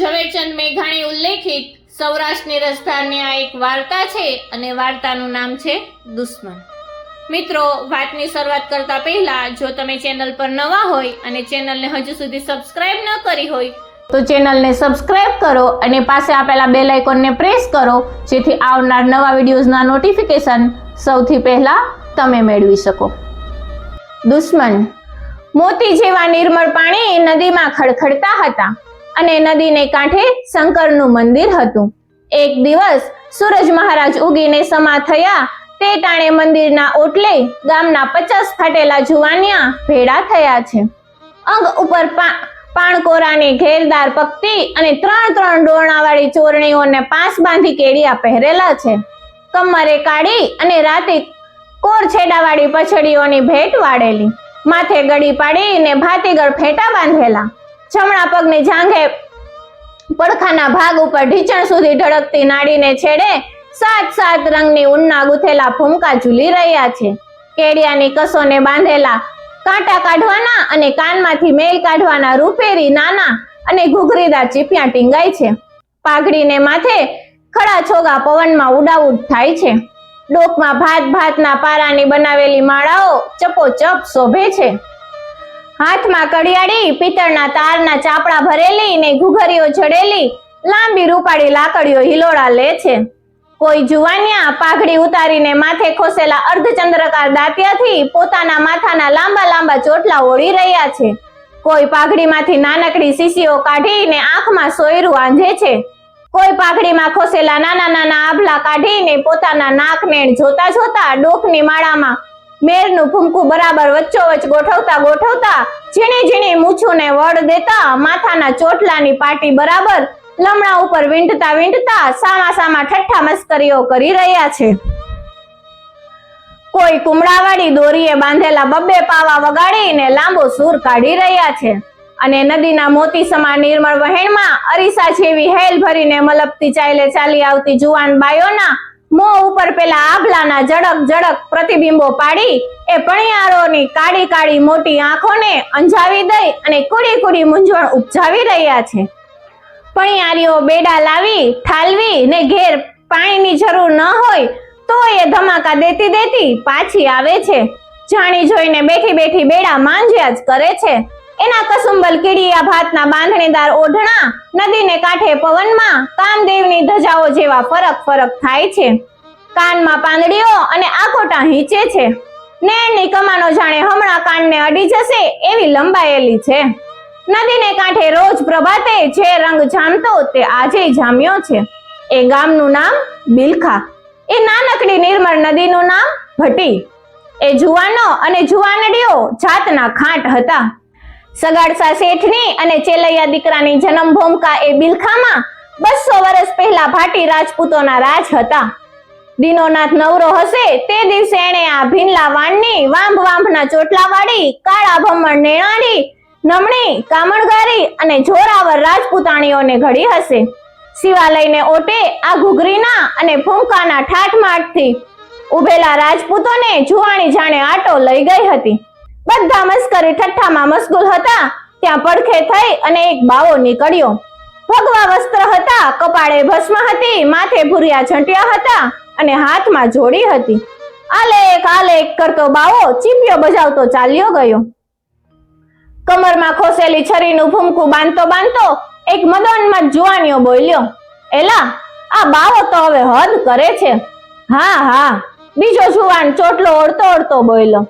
ઝવેરચંદ મેઘાણી ઉલ્લેખિત સૌરાષ્ટ્રની રસધારની આ એક વાર્તા છે અને વાર્તાનું નામ છે દુશ્મન. મિત્રો, વાતની શરૂઆત કરતા પહેલા જો તમે ચેનલ પર નવા હોય અને ચેનલને હજુ સુધી સબસ્ક્રાઇબ ન કરી હોય, તો ચેનલને સબસ્ક્રાઇબ કરો અને પાસે આપેલા બેલ આઇકોનને પ્રેસ કરો, જેથી આવનાર નવા વિડીયોઝના નોટિફિકેશન સૌથી પહેલા તમે મેળવી શકો. દુશ્મન. મોતી જેવા નિર્મળ પાણી નદીમાં ખડખડતા હતા. અને નદીને કાંઠે શંકરનું મંદિર હતું. એક દિવસ સૂરજ મહારાજ ઉગીને સમા થયા, તે ટાણે મંદિરના ઓટલે ગામના પચાસ ફાટેલા જુવાનિયા ભેળા થયા છે. અંગ ઉપર પાણકોરાની ઘેરદાર પક્તિ અને ત્રણ ત્રણ ડોરણાવાળી ચોરણીઓને પાસ બાંધી કેડિયા પહેરેલા છે. કમરે કાઢી અને રાતે કોર છેડાવાળી પછડીઓની ભેટ વાળેલી. માથે ગળી પાડીને ભાતીગળ ફેટા બાંધેલા. જમણા પગની જાંઘે પડખાના ભાગ ઉપર ઢીચણ સુધી ઢળકતી નાડીને છેડે સાત સાત રંગની ઊનના ગૂંથેલા ભૂમકા ઝૂલી રહ્યા છે. કેડિયાની કસોને બાંધેલા કાંટા કાઢવાના અને કાનમાંથી મેલ કાઢવાના રૂપેરી નાના અને ઘૂઘરીદાર ચીપિયા ટીંગાય છે. પાઘડીને માથે ખડા છોગા પવનમાં ઉડાઉડ થાય છે. ડોકમાં ભાત ભાતના પારાની બનાવેલી માળાઓ ચપોચપ શોભે છે. હાથમાં કડિયાળી, પિત્તળના તારના ચાપડા ભરેલી ને ઘૂઘરીઓ જડેલી, લાંબી રૂપાળી લાકડીઓ હિલોળા લે છે. કોઈ જુવાનિયા પાઘડી ઉતારીને માથે ખોસેલા અર્ધચંદ્રકાર દાંતિયાથી પોતાના માથાના લાંબા લાંબા ચોટલા ઓળી રહ્યા છે. કોઈ પાઘડીમાંથી નાનકડી શીશીઓ કાઢીને આંખમાં સોયરું આંધે છે. કોઈ પાઘડીમાં ખોસેલા નાના નાના આભલા કાઢીને પોતાના નાકને જોતા જોતા ડોકની માળામાં મેરનું ફૂમકું બરાબર વચ્ચોવચ ગોઠવતા ગોઠવતા ઝીણી ઝીણી મૂછોને વળ દેતા માથાના ચોટલાની પાટી બરાબર લમણા ઉપર વીંટતા વીંટતા સામા સામા ઠઠ્ઠા મસ્કરીઓ કરી રહ્યા છે. કોઈ કુમળાવાળી દોરીએ બાંધેલા બબ્બે પાવા વગાડીને લાંબો સૂર કાઢી રહ્યા છે અને નદીના મોતી સમાન નિર્મળ વહેણમાં અરીસા જેવી હેલ ભરીને મલપતી ચાલે ચાલી આવતી જુવાન બાયોના મોં ઉપર પેલા આભલાના જડક જડક પ્રતિબિંબો પાડી એ પણિયારોની કાળી કાળી મોટી આંખોને અંજાવી દઈ અને કુડી કુડી મૂંઝવણ ઉપજાવી રહ્યા છે. પણિયારીઓ બેડા લાવી, ઠાલવી ને ઘેર પાણીની જરૂર ન હોય તો એ ધમાકા દેતી દેતી પાછી આવે છે. જાણી જોઈને બેઠી બેઠી બેડા માંજ્યા જ કરે છે. એના કસુંબલ, કીડિયા, ભાતના બાંધણીદાર, ઓઢણા, નદીને કાંઠે પવનમાં કામદેવની ધજાઓ જેવા ફરક ફરક થાય છે. કાનમાં પાંદડીઓ અને આખોટા હીચે છે. નેણની કમાનો જાણે હમણાં કાનને અડી જશે એવી લંબાયેલી છે. નદીને કાંઠે રોજ પ્રભાતે જે રંગ જામતો તે આજે જામ્યો છે. એ ગામનું નામ બિલખા. એ નાનકડી નિર્મળ નદીનું નામ ભટી. એ જુવાનો અને જુવાનડીઓ જાતના ખાંટ હતા. સગાડસા શેઠની અને ચેલૈયા દીકરાની જન્મ જન્મભૂમકા એ બિલખામાં બસો વર્ષ પહેલા ભાટી રાજપૂતોના રાજ હતા. દીનોનાથ નવરો હશે તે દિવસે એણે આ ભીનલા વાણની વાંભ વાંભના ચોટલાવાળી કાળા ભમણ નેણાડી નમણી, કામણગારી અને જોરાવર રાજપૂતાણીઓને ઘડી હશે. શિવાલયને ઓટે આ ઘૂઘરીના અને ફૂંકાના ઠાઠમાઠથી ઉભેલા રાજપૂતોને જુવાણી જાણે આટો લઈ ગઈ હતી. બધા મસ્કરી ઠઠ્ઠામાં મશગુલ હતા. ત્યાં પડખે થઈ અને એક બાવો નીકળ્યો. ભગવા વસ્ત્ર હતા, કપાળે ભસ્મ હતી, માથે ભૂરિયા ઝંટિયા હતા અને હાથમાં જોડી હતી. આલેખ આલેખ કરતો બાવો ચીપિયો બજાવતો ચાલ્યો ગયો. કમરમાં ખોસેલી છરીનું ભૂમકું બાંધતો બાંધતો એક મદોન્મત જુવાનીઓ બોલ્યો, એલા, આ બાવો તો હવે હદ કરે છે. હા હા. બીજો જુવાન ચોટલો ઓળતો ઓળતો બોલ્યો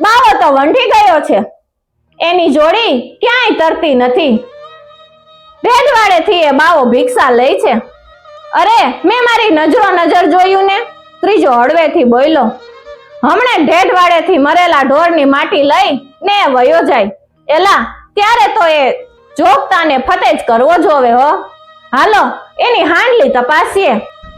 બાવો તો વંઢી ગયો છે. એની જોડી ક્યાંય તરતી નથી. ભેદવાડેથી એ બાવો ભિક્ષા લે છે. અરે, મેં મારી નજરો નજર જોયું ને? ત્રીજો હળવેથી બોલ્યો, હમણે ઢેઢવાડેથી મરેલા ઢોરની માટી લઈ ને વયો જાય. એલા, ત્યારે તો એ જોગતાને ફતેજ કરવો જોવે હો. હાલો, એની હાંડલી તપાસીએ.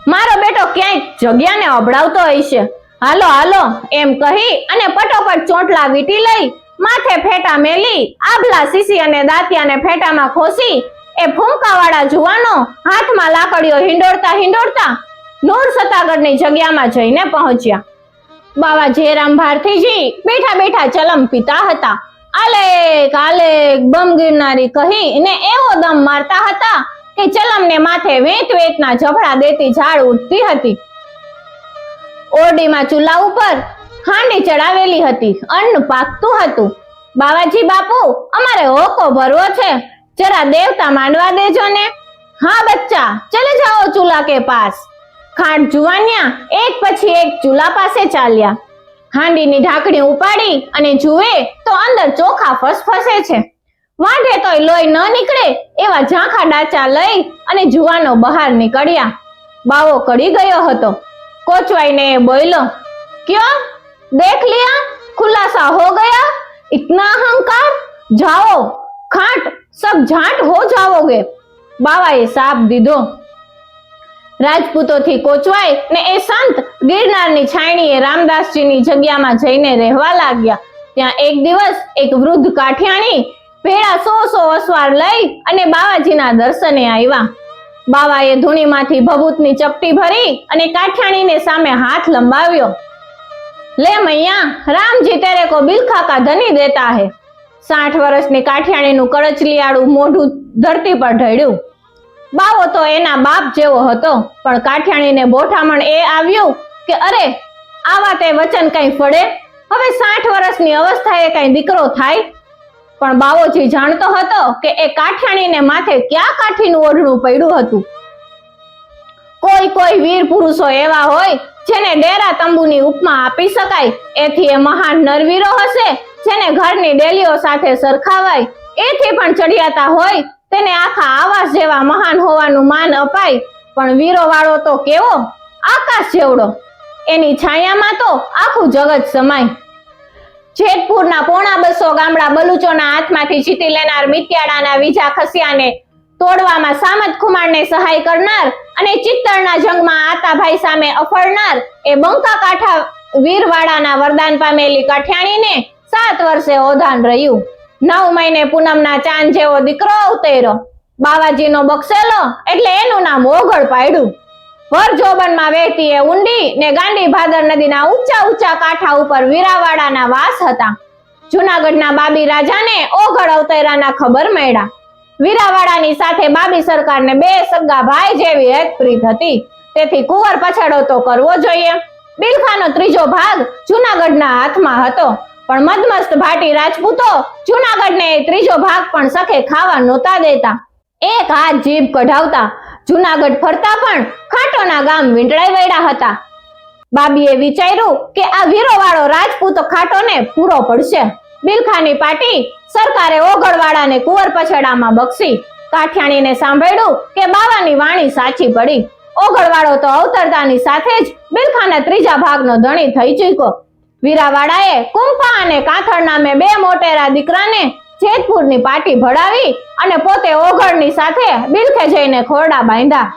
મારો બેટો ક્યાંય જગ્યાને અભડાવતો હશે. હાલો હાલો, એમ કહી અને પટોપટ ચોંટલા વીટી લઈ, માથે ફેટા મેલી, આભલા સીસી અને દાંતિયાને ફેટામાં ખોસી એ ફૂંકાવાળા જુવાનો હાથમાં લાકડીઓ હિંડોળતા હિંડોળતા નૂર સતાગઢની જગ્યામાં જઈને પહોંચ્યા. બાવા જયરામ ભારતીજી બેઠા બેઠા ચલમ પીતા હતા. આલેક આલેક બમ ગિરનારી કહી ને એવો દમ મારતા હતા કે ચલમને માથે વેત વેતના ઝભડા દેતી ઝાડ ઉઠતી હતી. ઓરડીમાં ચૂલા ઉપર હાંડી ચડાવેલી હતી. અન્ન પાકતું હતું. બાવાજી બાપુ, અમારે હોકો ભરવો છે. જરા દેવતા માંડવા દેજો ને. હા બચ્ચા, ચલે જાઓ ચૂલા કે પાસ. ખાંડ જુવાનિયા, એક પછી એક ચૂલા પાસે ચાલ્યા. હાંડીની ઢાંકણી ઉપાડી અને જુએ તો અંદર ચોખા ફસફસે છે. વાંઢે તોય લોહી ન નીકળે એવા ઝાંખા ડાચા લઈ અને જુવાનો બહાર નીકળ્યા. બાવો કડી ગયો હતો. કોચવાઈને એ બોલ્યો ક્યો દેખ लिया खुलासा हो गया इतना अहंकार जाओ खाट सब झाट हो जाओगे બાવાએ સાપ દીધો રાજપૂતોથી કોચવાય ને એ સંત ગિરનારની છાયણીએ રામદાસજીની જગ્યામાં જઈને રહેવા લાગ્યા ત્યાં એક દિવસ એક વૃદ્ધ કાઠિયાણી ભેળા સો સો અસવાર લઈ અને બાવાજીના દર્શને આવ્યા બાવાએ ધૂણીમાંથી ભભૂતની ચપટી ભરી અને કાઠાણીને સામે હાથ લંબાવ્યો. લે મૈયા રામજી તેરે કો બિલખા ધની દેતા હે. સાઠ વર્ષની કાઠિયાણીનું કળચલિયાળું મોઢું ધરતી પર ઢળ્યું. બાવો તો એના બાપ જેવો હતો, પણ કાઠિયાણીને બોઠામણ એ આવ્યું કે, અરે, આવા તે વચન કઈ ફળે? હવે સાઠ વર્ષની અવસ્થાએ કઈ દીકરો થાય? પણ બાવોજી જાણતો હતો કે એ કાઠિયાણીને માથે ક્યાં કાઠીનું ઓઢણું પડ્યું હતું. કોઈ કોઈ વીર પુરુષો એવા હોય જેને ડેરા તંબુની ઉપમા આપી શકાય, એથી એ મહાન નરવીરો હશે, જેને ઘરની ડેલીઓ સાથે સરખાવાય. એથી પણ ચડિયાતા હોય, તેને આખા આવાસ જેવા મહાન હોવાનું માન અપાય. પણ વીરો વાળો તો કેવો? આકાશ જેવડો. એની છાયામાં તો આખું જગત સમાય. જેતપુરના પોણા બસો ગામડા બલુચોના હાથમાંથી જીતી લેનાર મિત્યાડાના વીજા ખસિયાને તોડવામાં સામત ખુમાણને સહાય કરનાર અને ચિત્તળના જંગમાં આતાભાઈ સામે અફળનાર એ બંકા કાંઠા વીરવાડાના વરદાન પામેલી કાઠિયાણીને સાત વર્ષે ઓધાન રહ્યું. નવ મહિને પૂનમના ચાંદ જેવો દીકરો અવતેરો બાવાજીનો બક્ષેલો એટલે એનું નામ ઓગળ પાડ્યું. ભર જોબનમાં વહેતી એ ઊંડી ને ગાંડી ભાદર નદીના ઊંચા ઊંચા કાંઠા ઉપર વીરાવાડાના વાસ હતા. જુનાગઢના બાબી રાજાને ઓગળ અવતરાના ખબર મળ્યા. વીરાવાડાની સાથે બાબી સરકારને બે સગા ભાઈ જેવી એકપ્રીત હતી. તેથી કુંવર પછાડો તો કરવો જોઈએ. બિલખાનો ત્રીજો ભાગ જુનાગઢના હાથમાં હતો. પણ મદમસ્ત ભાટી રાજપૂતો જુનાગઢને ત્રીજો ભાગ પણ સખે ખાવા નહોતા દેતા. એક હાથ જીભ કઢાવતા જુનાગઢ ફરતા પણ ખાટોના ગામ વીંટળાઈ વળ્યા હતા. બાબીએ વિચાર્યું કે આ વીરોવાળો રાજપૂત ખાટોને પૂરો પડશે. બિલખાની પાટી સરકારે ઓગળવાળાને કુંવર પછેડામાં બક્ષી. કાઠિયાણીને સાંભળ્યું કે બાવાની વાણી સાચી પડી. ઓગળવાળો તો અવતરતાની સાથે જ બિલખાના ત્રીજા ભાગનો ધણી થઈ ચૂક્યો. વીરાવાળાએ કુંફા અને કાથળ નામે બે મોટેરા દીકરાને જેતપુરની પાટી ભળાવી અને પોતે ઓગળની સાથે બિલખે જઈને ખોરડા બાંધ્યા.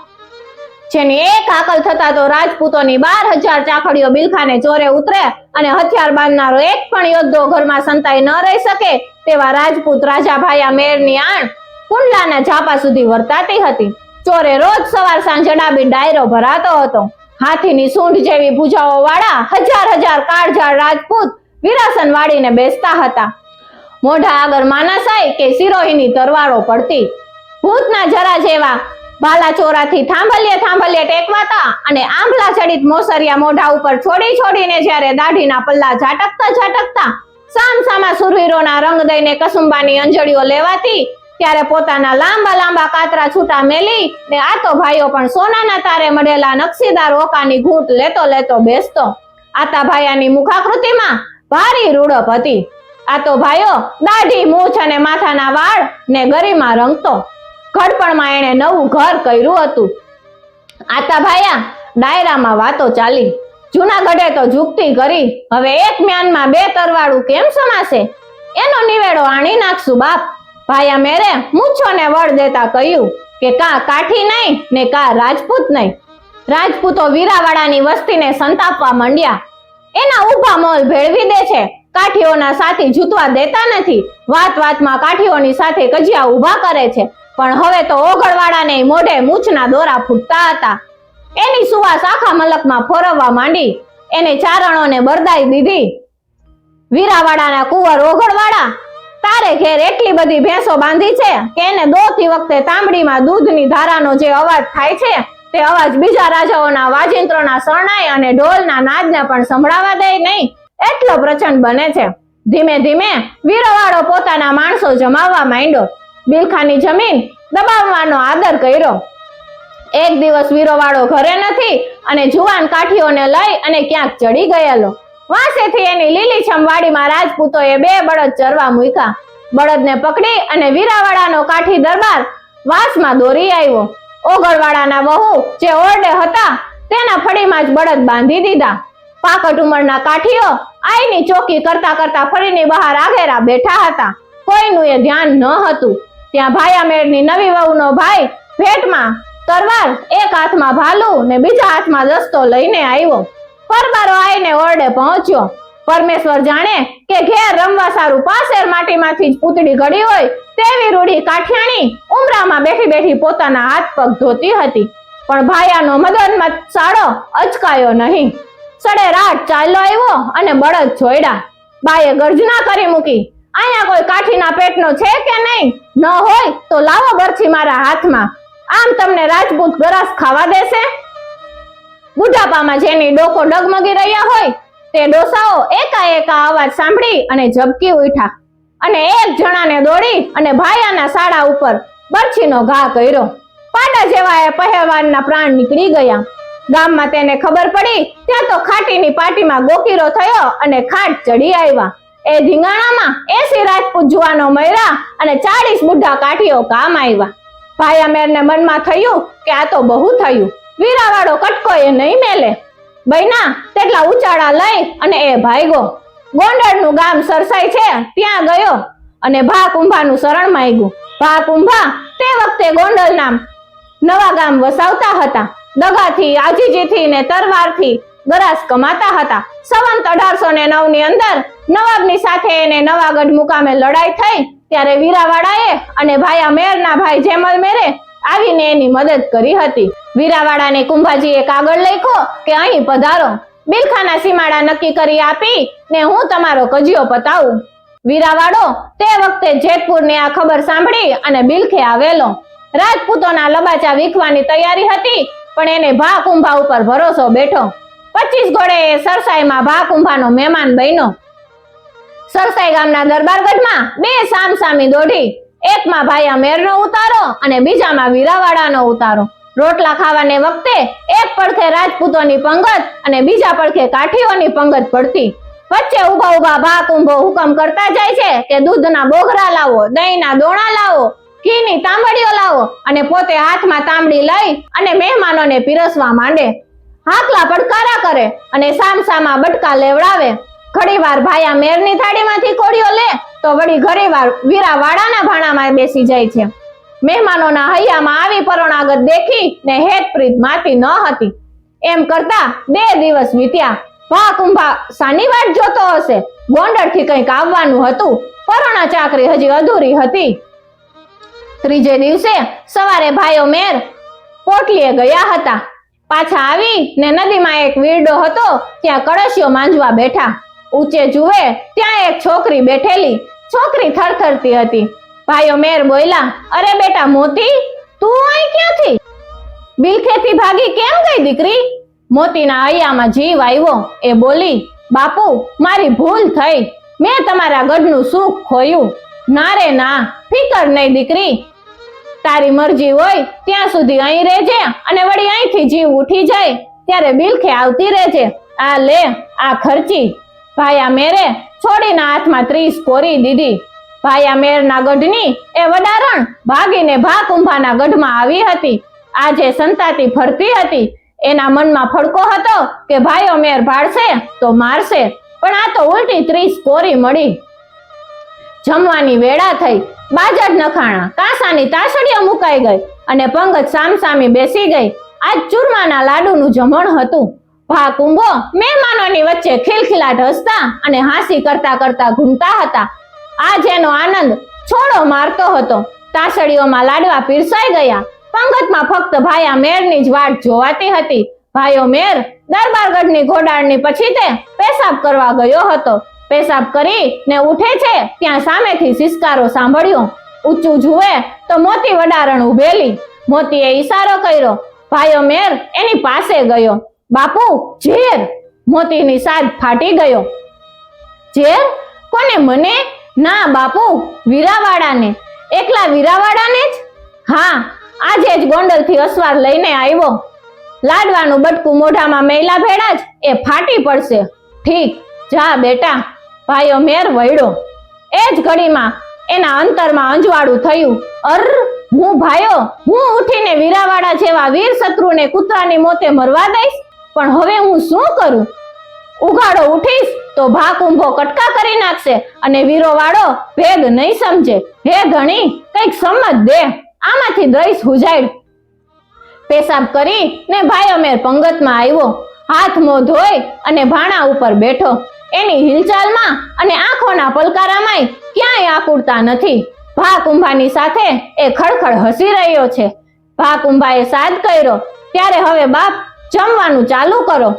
જેની એક આકલ થતા તો રાજપૂતોની બાર હજાર ચાખડીઓ બિલખાને ચોરે ઉતરે અને હથિયાર બાંધનારો એક પણ યોદ્ધો ઘરમાં સંતાઈ ન રહી શકે તેવા રાજપૂત રાજા ભાયા મેરની આણ કુંડલાના ઝાપા સુધી વર્તાતી હતી. ચોરે રોજ સવાર સાંજ અડાબી ડાયરો ભરાતો હતો. હાથીની સૂંઢ જેવી ભૂજાઓ વાળા હજાર હજાર કાળઝાળ રાજપૂત વિરાસન વાળીને બેસતા હતા. મોઢા આગળ માનસાય કે સિરોહીની તરવાળો પડતી. ભૂતના જરા જેવા ભાલા ચોરાથી થાંભલીએ થાંભલીએ ટેકવાતા અને આંભલા ચડિત મોસરિયા મોઢા ઉપર છોડી છોડીને જ્યારે દાઢીના પલ્લા ઝાટકતા ઝાટકતા સામ સામા સુરવીરોના રંગ દઈને કસુંબાની અંજળીઓ લેવાતી, ત્યારે પોતાના લાંબા લાંબા કાતરા છૂટા મેલી ને આતો ભાઈઓ પણ સોનાના તારે મળેલા નકશીદાર ઓકાની ઘૂંટ લેતો લેતો બેસતો. આતા ભાયાની મુખાકૃતિમાં ભારી રૂડપ હતી. આતો ભાઈઓ દાઢી, મૂછ અને માથાના વાળ ને ગરીમાં રંગતો. ઘડપણમાં એણે નવું ઘર કર્યું હતું. આતા ભાયા, ડાયરામાં વાતો ચાલી. જૂનાગઢે તો ઝૂકતી કરી. હવે એક મ્યાનમાં બે તરવાળું કેમ સમાશે? એનો નિવેડો આણી નાખશું બાપ. ભાયા મેરે મૂછોને વળ દેતા કહ્યું કે કા કાઠી નહીં ને કા રાજપૂત નહીં. રાજપૂતો વીરાવાડાની વસ્તીને સંતાપવા માંડ્યા. એના ઊભા મોલ ભેળવી દે છે. કાઠીઓના સાથી જૂતવા દેતા નથી. વાત વાતમાં કાઠીઓની સાથે કજિયા ઊભા કરે છે. પણ હવે તો ઓગળવાડાને મોઢે મૂછના દોરા ફૂટતા હતા. એની સુવાસ આખા મલકમાં ફોરવવા માંડી. એને ચારણોને બરદાઈ દીધી. વીરાવાડાના કુંવર ઓઘડવાળા તારે ઘેર એટલી બધી ભેંસો બાંધી છે કે એને દોતી વખતે તાંબડીમાં દૂધની ધારાનો જે અવાજ થાય છે, તે અવાજ બીજા રાજાઓના વાજિંત્રોના શરણાઈ અને ઢોલના નાદને પણ સંભળાવા દે નહીં. એટલો પ્રચંડ બને છે. ધીમે ધીમે વીરવાળો પોતાના માણસો જમાવવા માંડ્યો. બિલખાની જમીન દબાવવાનો આદર કર્યો. એક દિવસ વીરોવાળો ઘરે નથી અને જુવાન કાઠીઓને લઈ અને ક્યાંક ચડી ગયેલો. વાંસેથી એની લીલીછમ વાડીમાં રાજપૂતોએ બે બળદ ચરવા મૂક્યા. બળદને પકડી અને વીરાવાળાનો કાઠી દરબાર વાસમાં દોરી આવ્યો. ઓગળવાળાના વહુ જે ઓરડે હતા, તેના ફળીમાં જ બળદ બાંધી દીધા. પાકટ ઉંમરના કાઠીઓ આઈની ચોકી કરતા કરતા ફળીની બહાર આગેરા બેઠા હતા. કોઈનું એ ધ્યાન ન હતું. ત્યાં ભાયામેળની નવી વહુનો ભાઈ ભેટમાં તરવાર એક હાથમાં ભાલુ ને બીજા હાથમાં દસ્તો લઈને આવ્યો. પરબારો આઈને ઓરડે પહોંચ્યો. પરમેશ્વર જાણે કે ઘેર રમવા સારું પાસેર માટીમાંથી જ પૂતળી ઘડી હોય તેવી રૂડી કાઠિયાણી ઉમરામાં બેઠી બેઠી પોતાના હાથ પગ ધોતી હતી. પણ ભાયાનો મદનમત સાડો અચકાયો નહીં. સડે રાત ચાલ્યો આવ્યો અને બળદ જોયડા. બાએ ગર્જના કરી મૂકી. અહીંયા કોઈ કાઠીના પેટનો છે કે નહીં? ન હોય તો લાવો બરછી મારા હાથમાં. આમ તમને રાજપૂત ગરાસ ખાવા દેશે? બુઢાપામાં જેની ડોકો ડગમગી રહ્યા હોય, તે ડોસાઓ એકાએક અવાજ સાંભળી અને ઝબકી ઉઠા અને એક જણાને દોડી અને ભાયાના સાડા ઉપર બરછીનો ઘા કર્યો. પાડા જેવા એ પહેવાનના પ્રાણ નીકળી ગયા. ગામમાં તેને ખબર પડી, ત્યાં તો ખાટીની પાટીમાં ગોકીરો થયો અને ખાટ ચડી આવ્યા. એ ધીંગાણામાં એસી રાજપૂત જુવાનો મર્યા અને ચાળીસ બુઢા કાઠીઓ કામ આવ્યા. ભાયામેરને મનમાં થયું કે આ તો બહુ થયું. વીરાવાળો કટકો એ નહીં મેલે. બૈના, તેટલા ઉચાળા લઈ અને એ ભાગ્યો. ગોંડળનું ગામ સરસાઈ છે, ત્યાં ગયો અને ભા કુંભાનું શરણ માંગ્યું. ભા કુંભા, તે વખતે ગોંડલ નામ નવા ગામ વસાવતા હતા. દગાથી, આજીજીથી ને તરવારથી ગરાસ કમાતા હતા. સવંત અઢારસો ને નવની અંદર નવાબની સાથે એને નવાગઢ મુકામે લડાઈ થઈ, ત્યારે વીરાવાડાએ અને ભાયા મેરના ભાઈ જેમલ મેરે આવીને એની મદદ કરી હતી. વીરાવાડાને કુંભાજીએ કાગળ લખ્યો કે, અહીં પધારો. બિલખાના સીમાડા નક્કી કરી આપી ને હું તમારો કજિયો પતાવું. વીરાવાડો તે વખતે જેતપુરની આ ખબર સાંભળી અને બિલખે આવેલો. રાજપૂતોના લબાચા વીખવાની તૈયારી હતી પણ એને ભા કુંભા ઉપર ભરોસો બેઠો. પચીસ ઘોડે સરસાઈમાં ભા કુંભાનો મહેમાન બન્યો. સરસાઈ ગામના દરબારગઢમાં બે સામ સામી દોઢી, એકમાં ભાયા મેરનો ઉતારો અને બીજામાં વીરાવાડાનો ઉતારો. રોટલા ખાવાને વખતે એક પડખે રાજપૂતોની પંગત અને બીજા પડખે કાઠીઓની પંગત પડતી. વચ્ચે ઊભા ઊભા ભા કુંભો હુકમ કરતા જાય છે કે દૂધના બોઘરા લાવો, દહીંના દોણા લાવો ઘીની તાંબડીઓ લાવો અને પોતે હાથમાં તાંબડી લઈ અને મહેમાનોને પીરસવા માંડે. હાકલા પડકારા કરે અને સામસામા બટકા લેવડાવે. ઘડીવાર ભાયા મેરની થાળીમાંથી કોળીઓ લે તો વળી ઘડીવાર વીરા વાડાના ભાણામાં બેસી જાય છે. મહેમાનોના હૈયામાં આવી પરોણાગત દેખી ને હેતપ્રીત માતી ન હતી. એમ કરતા બે દિવસ વીત્યા. ભા કુંભા સાની વાટ જોતો હશે. ગોંડળથી કંઈક આવવાનું હતું. પરોણા ચાકરી હજી અધૂરી હતી. ત્રીજે દિવસે સવારે ભાઈઓ મેર પોટલીએ ગયા હતા. પાછા આવી ને નદીમાં એક વીરડો હતો, ત્યાં કળશીઓ માંજવા બેઠા. ઊંચે જુએ ત્યાં એક છોકરી બેઠેલી. છોકરી થરથરતી હતી. ભાઈઓ મેર બોલ્યા, અરે બેટા મોતી, તું અહીં ક્યાંથી? બિલખેથી ભાગી કેમ ગઈ દીકરી? મોતીના હૈયામાં જીવ આવ્યો. એ બોલી, બાપુ, મારી ભૂલ થઈ. મેં તમારા ગઢનું સુખ ખોયું. ના રે, ના, ફિકર નહીં દીકરી. તારી મરજી હોય ત્યાં સુધી અહીં રહેજે અને વળી અહીંથી જીવ ઉઠી જાય ત્યારે બિલખે આવતી રહેજે. આ લે, આ ખર્ચી. ભાયા મેરે છોડીના હાથમાં ત્રીસ કોરી દીધી. ભાયા મેરના ગઢની એ વડારણ ભાગીને ભા કુંભાના ગઢમાં આવી હતી. આજે સંતાતી ફરતી હતી. એના મનમાં ફડકો હતો કે ભાઈઓ મેર ભાડશે તો મારશે. પણ આ તો ઉલટી ત્રીસ કોરી મળી. જમવાની વેળા થઈ. બાજટ નખાણા, કાંસાની તાસડીઓ મુકાઈ ગઈ અને પંગત સામસામે બેસી ગઈ. આજ ચૂરમાના લાડુનું જમણ હતું. ભા કુંભો મહેમાનોની વચ્ચે ખિલખિલાટ હસતા અને હાંસી કરતા કરતા ઘૂમતા હતા. આજ એનો આનંદ છોડો મારતો હતો. તાસડીઓમાં લાડવા પીરસાઈ ગયા. પંગતમાં ફક્ત ભાયા મેરની જ વાટ જોવાતી હતી. ભાઈઓ મેર દરબારગઢની ઘોડાળની પછી તે પેશાબ કરવા ગયો હતો. પેશાબ કરી ને ઉઠે છે, ત્યાં સામેથી સિસકારો સાંભળ્યો. ઊંચું જુએ તો મોતી વડારણ ઉભેલી. મોતીએ ઈશારો કર્યો. ભાઈઓ મેર એની પાસે ગયો. બાપુ, ઝેર! મોતીની સાદ ફાટી ગયો. ઝેર? કોને મને? ના, બાપુ વીરાવાડાને એકલા વીરાવાડાને જ? હા, આજે જ ગોંડલથી અસવાર લઈને આવ્યો. લાડવાનું બટકું મોઢામાં મેલા ભેળા જ, એ ફાટી પડશે. ઠીક, જા બેટા. ભાઈઓ મેર વળ્યો એ જ ઘડીમાં એના અંતરમાં અંજવાળું થયું. અર, હું ભાઈઓ, હું ઉઠીને વીરાવાડા જેવા વીર શત્રુને કૂતરાની મોતે મરવા દઈશ, પણ હવે હું શું કરું? ઉઘાડો ઉઠીશ તો ભા કુંભો કટકા કરી નાખશે અને વીરો વાળો ભેદ નહીં સમજે. હે ઘણી કંઈક સમજ દે. આમાંથી દઈશ હુજાડ પેશાબ કરી ને ભાઈ અમેર પંગતમાં આવ્યો. હાથ મોં ધોઈ અને ભાણા ઉપર બેઠો. એની હિલચાલમાં અને આંખોના પલકારામાંય ક્યાંય આકુરતા નથી. ભા કુંભાની સાથે એ ખડખડ હસી રહ્યો છે. ભા કુંભાએ સાદ કર્યો, ત્યારે હવે બાપ, જમવાનું ચાલુ કરો.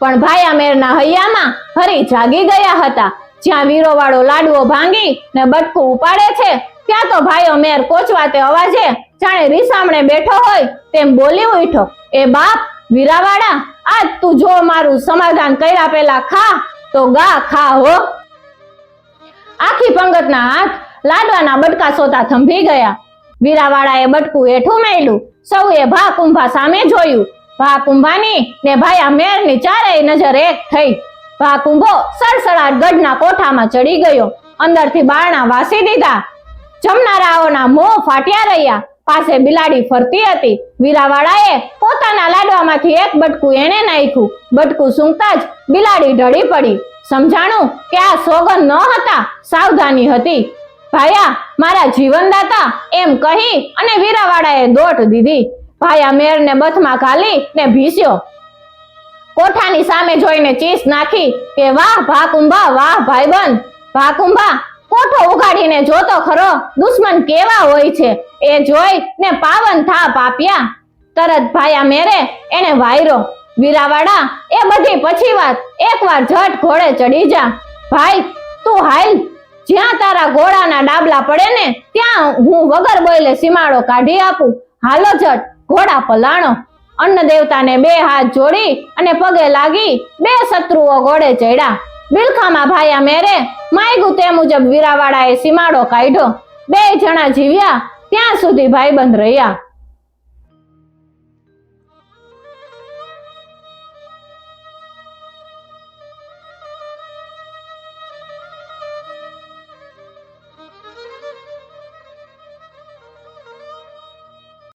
પણ ભાયા મેરના હૈયામાં હરી જાગી ગયા હતા. જ્યાં વીરોવાળો લાડવો ભાંગી ને બટકું ઉપાડે છે, ત્યાં તો ભાઈઓ મેર કોચવાતે અવાજે જાણે રીસામણે બેઠો હોય તેમ બોલી ઉઠો એ બાપ વીરાવાડા આજ તું જો મારું સમાધાન કર્યા પેલા ખા, તો ગા ખા હો. આખી પંગતના હાથ લાડવાના બટકા સોતા થંભી ગયા. વીરાવાળાએ બટકું હેઠું મેલ્યું. સૌએ ભા કુંભા સામે જોયું. ભા કુંભાની ને ભાયા મેરની ચારેય નજર એક થઈ. ભા કુંભો સડસડાટ ગઢના કોઠામાં ચડી ગયો. અંદરથી બારણા વાસી દીધા. જમનારાઓના મોં ફાટ્યા રહ્યા. પાસે બિલાડી ફરતી હતી. વીરાવાળાએ પોતાના લાડવામાંથી એક બટકું એણે નાખ્યું. બટકું સૂંઘતા જ બિલાડી ઢળી પડી. સમજાણું કે આ સોગન ન હતા, સાવધાની હતી. ભાયા, મારા જીવનદાતા, એમ કહી અને વીરાવાળાએ દોટ દીધી. ભાયા મેરને બથમાં ઘાલી ને ભીસ્યો. કોઠાની સામે જોઈને ચીસ નાખી કે, વાહ ભાકુંભા, વાહ ભાઈબંધ. ભાકુંભા કોઠો ઉગાડીને જોતો ખરો, દુશ્મન કેવા હોય છે? એ જોઈ ને પાવન થાપ આપ્યા. તરત ભાયા મેરે એને વાયરો. વીરાવાડા એ બધી પછી વાત. એકવાર ઝટ ઘોડે ચડી જા. ભાઈ, તું હાલ. જ્યાં તારા ઘોડાના ડાબલા પડે ને, ત્યાં હું વગર બોલે સીમાડો કાઢી આપું. હાલો ઝટ, ઘોડા પલાણો. અન્ન દેવતાને બે હાથ જોડી અને પગે લાગી બે શત્રુઓ ઘોડે ચડ્યા બિલખામાં ભાયા મેરે માયગું તે મુજબ વીરાવાળાએ સીમાડો કાઢ્યો. બે જણા જીવ્યા, ત્યાં સુધી ભાઈબંધ રહ્યા.